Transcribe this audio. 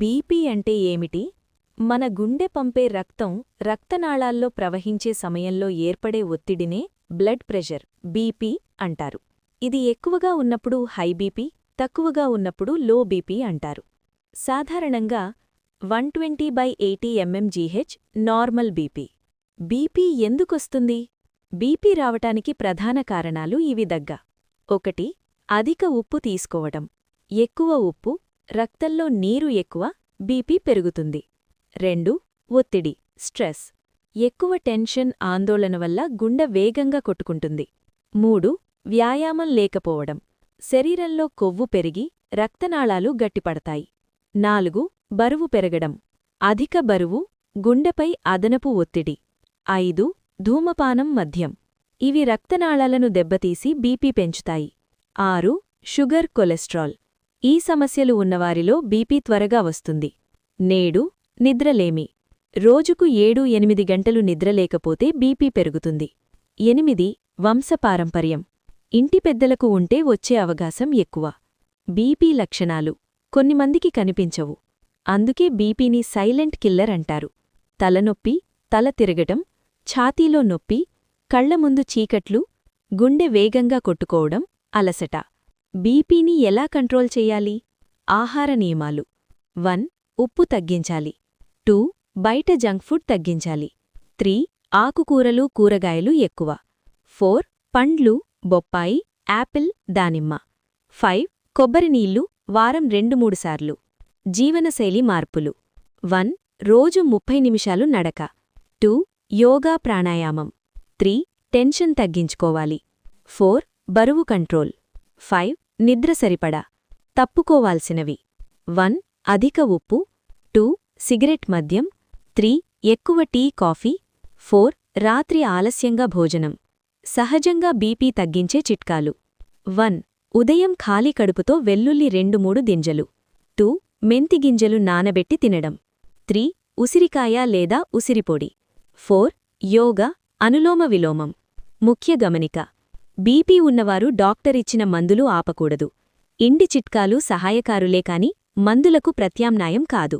BP అంటే ఏమిటి? మన గుండె పంపే రక్తం రక్తనాళాల్లో ప్రవహించే సమయంలో ఏర్పడే ఒత్తిడినే బ్లడ్ ప్రెషర్ బీపీ అంటారు. ఇది ఎక్కువగా ఉన్నప్పుడు హై బీపీ తక్కువగా ఉన్నప్పుడు లో బీపీ అంటారు. సాధారణంగా one twenty by eighty mmHg normal BP. BP ఎందుకొస్తుంది? BP రావటానికి ప్రధాన కారణాలు ఇవి దగ్గ. ఒకటి అధిక ఉప్పు తీసుకోవడం. ఎక్కువ ఉప్పు రక్తంలో నీరు ఎక్కువ బీపీ పెరుగుతుంది. రెండు ఒత్తిడి స్ట్రెస్. ఎక్కువ టెన్షన్ ఆందోళన వల్ల గుండె వేగంగా కొట్టుకుంటుంది. మూడు వ్యాయామం లేకపోవడం. శరీరంలో కొవ్వు పెరిగి రక్తనాళాలు గట్టిపడతాయి. నాలుగు బరువు పెరగడం. అధిక బరువు గుండెపై అదనపు ఒత్తిడి. ఐదు ధూమపానం మద్యం. ఇవి రక్తనాళాలను దెబ్బతీసి బీపీ పెంచుతాయి. ఆరు షుగర్ కొలెస్ట్రాల్. ఈ సమస్యలు ఉన్నవారిలో బీపీ త్వరగా వస్తుంది. నేడు నిద్రలేమి. రోజుకు ఏడు ఎనిమిది గంటలు నిద్రలేకపోతే బీపీ పెరుగుతుంది. ఎనిమిది వంశపారంపర్యం ఇంటి పెద్దలకు ఉంటే వచ్చే అవకాశం ఎక్కువ. బీపీ లక్షణాలు కొన్నిమందికి కనిపించవు. అందుకే బీపీని సైలెంట్ కిల్లర్ అంటారు. తలనొప్పి తల తిరగటం ఛాతీలో నొప్పి కళ్ళ ముందు చీకట్లు గుండె వేగంగా కొట్టుకోవడం అలసట. బీపీని ఎలా కంట్రోల్ చెయ్యాలి ఆహార నియమాలు. వన్ ఉప్పు తగ్గించాలి. టూ బయట జంక్ ఫుడ్ తగ్గించాలి. త్రీ ఆకుకూరలు కూరగాయలు ఎక్కువ. ఫోర్ పండ్లు బొప్పాయి యాపిల్ దానిమ్మ. ఫైవ్ కొబ్బరి నీళ్ళు వారం రెండు మూడు సార్లు. జీవనశైలి మార్పులు. వన్ రోజు ముప్పై నిమిషాలు నడక. టూ యోగా ప్రాణాయామం. త్రీ టెన్షన్ తగ్గించుకోవాలి. ఫోర్ బరువు కంట్రోల్. ఫైవ్ నిద్ర సరిపడా. తప్పుకోవాల్సినవి. వన్ అధిక ఉప్పు. టూ సిగరెట్ మద్యం. త్రీ ఎక్కువ టీ కాఫీ. ఫోర్ రాత్రి ఆలస్యంగా భోజనం. సహజంగా బీపీ తగ్గించే చిట్కాలు. వన్ ఉదయం ఖాళీ కడుపుతో వెల్లుల్లి రెండు మూడు గింజలు. టూ మెంతి గింజలు నానబెట్టి తినడం. త్రీ ఉసిరికాయ లేదా ఉసిరిపొడి. ఫోర్ యోగా అనులోమ విలోమం. ముఖ్య గమనిక. బీపీ ఉన్నవారు డాక్టరిచ్చిన మందులు ఆపకూడదు. ఇండి చిట్కాలు సహాయకారులే కాని మందులకు ప్రత్యామ్నాయం కాదు.